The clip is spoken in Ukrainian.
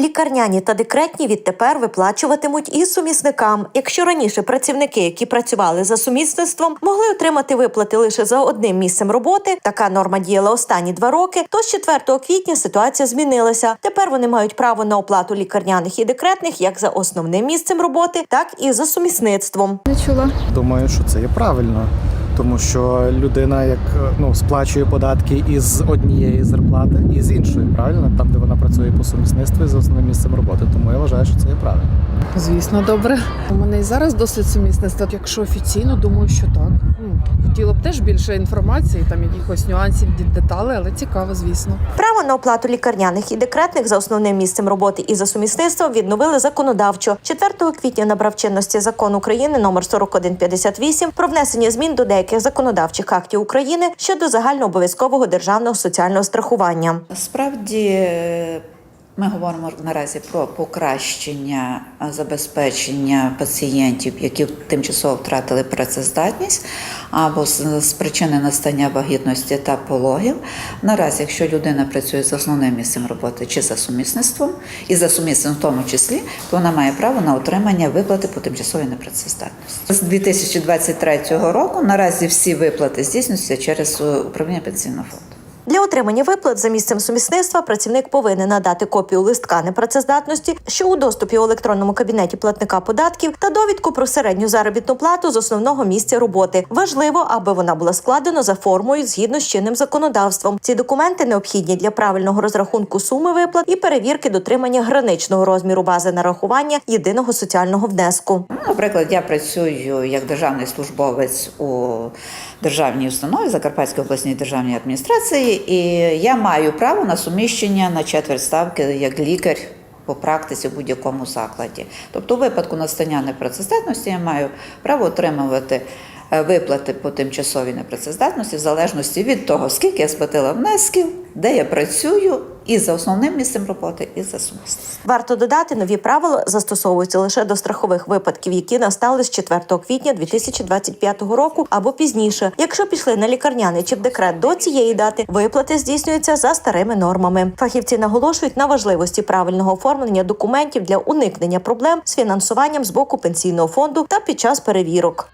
Лікарняні та декретні відтепер виплачуватимуть і сумісникам. Якщо раніше працівники, які працювали за сумісництвом, могли отримати виплати лише за одним місцем роботи, така норма діяла останні два роки. То з 4 квітня ситуація змінилася. Тепер вони мають право на оплату лікарняних і декретних як за основним місцем роботи, так і за сумісництвом. Не чула. Думаю, що це є правильно, тому що людина як ну сплачує податки із однієї зарплати і з іншої, правильно, там де вона працює по сумісництві з основним місцем роботи. Тому я вважаю, що це є правильно. Звісно, добре. У мене і зараз досить сумісництво. Якщо офіційно, думаю, що так. Ну, Хотіла б теж більше інформації, там якихось нюансів, деталей, але цікаво, звісно. Право на оплату лікарняних і декретних за основним місцем роботи і за сумісництвом відновили законодавчо. 4 квітня набрав чинності закон України номер 4158 про внесення змін до деяких законодавчих актів України щодо загальнообов'язкового державного соціального страхування. Справді ми говоримо наразі про покращення забезпечення пацієнтів, які тимчасово втратили працездатність або з, з причини настання вагітності та пологів. Наразі, якщо людина працює з основним місцем роботи чи за сумісництвом, і за сумісництвом в тому числі, то вона має право на отримання виплати по тимчасовій непрацездатності. З 2023 року наразі всі виплати здійснюються через е, управління пенсійного фонду. Для отримання виплат за місцем сумісництва працівник повинен надати копію листка непрацездатності, що у доступі у електронному кабінеті платника податків, та довідку про середню заробітну плату з основного місця роботи. Важливо, аби вона була складена за формою згідно з чинним законодавством. Ці документи необхідні для правильного розрахунку суми виплат і перевірки дотримання граничного розміру бази нарахування єдиного соціального внеску. Ну, Наприклад, я працюю як державний службовець у державній установі Закарпатської обласній державній адміністрації, і я маю право на суміщення на четверть ставки як лікар по практиці в будь-якому закладі. Тобто, у випадку настання непрацездатності я маю право отримувати. Е, Виплати по тимчасовій непрацездатності в залежності від того, скільки я сплатила внесків, де я працюю, і за основним місцем роботи, і за сумісництвом. Варто додати, нові правила застосовуються лише до страхових випадків, які настали з 4 квітня 2025 року або пізніше. Якщо пішли на лікарняний чи в декрет до цієї дати, виплати здійснюються за старими нормами. Фахівці наголошують на важливості правильного оформлення документів для уникнення проблем з фінансуванням з боку пенсійного фонду та під час перевірок.